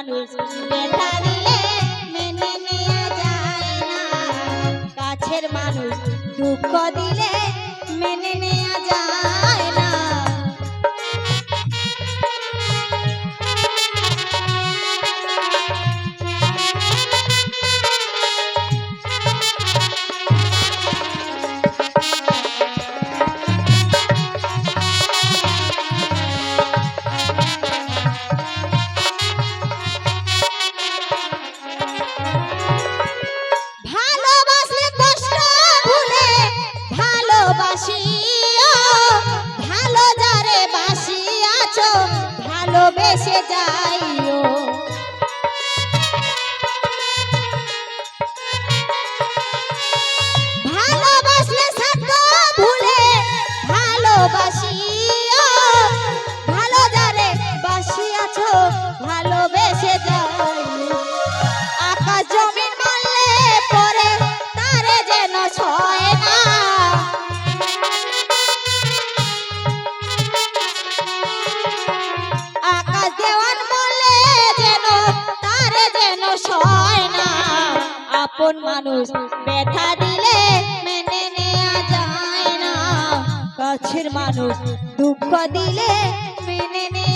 মানুষ মেনে নেওয়া যায় না। কাছের মানুষ দুঃখ দিলে মেনে নেওয়া যায় মেনে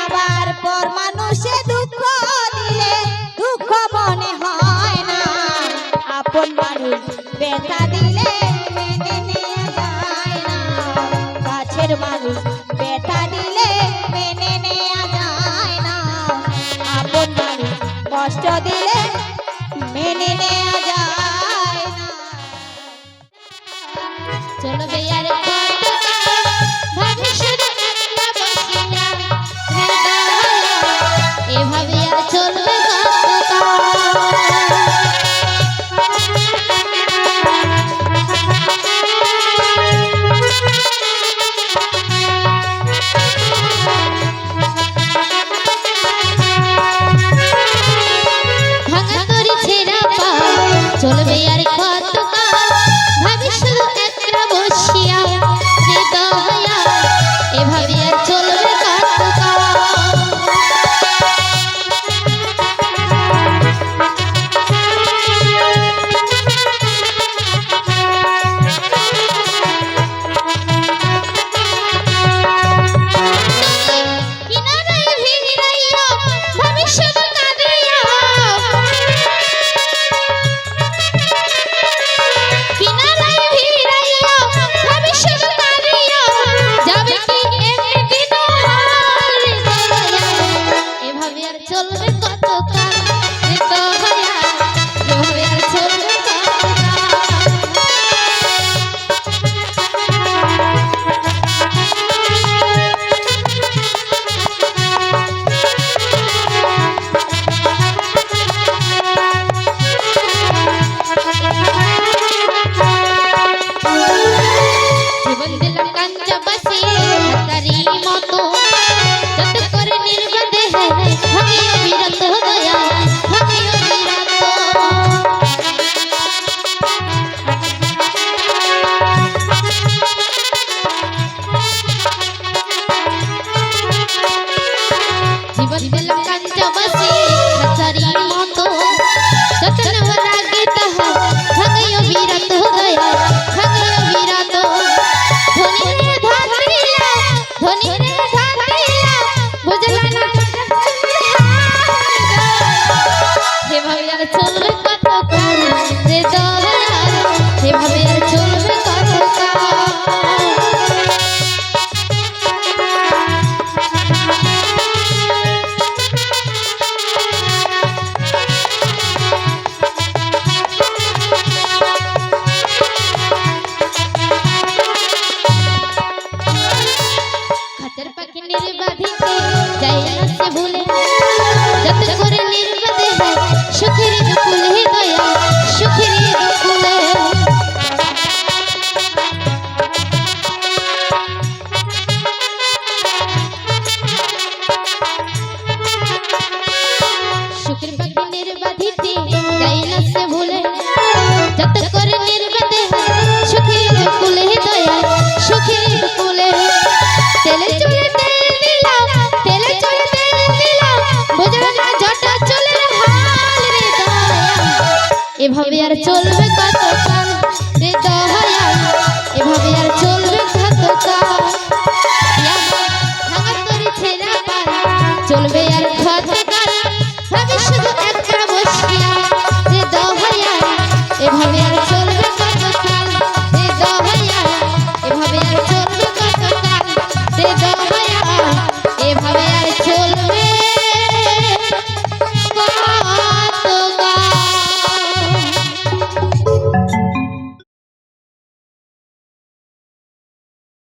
আবার দুঃখ দিলে দুঃখ মনে হয় আপন মানুষ ব্যথা দিলে মেনে যায় না। কাছের মানুষ দিলে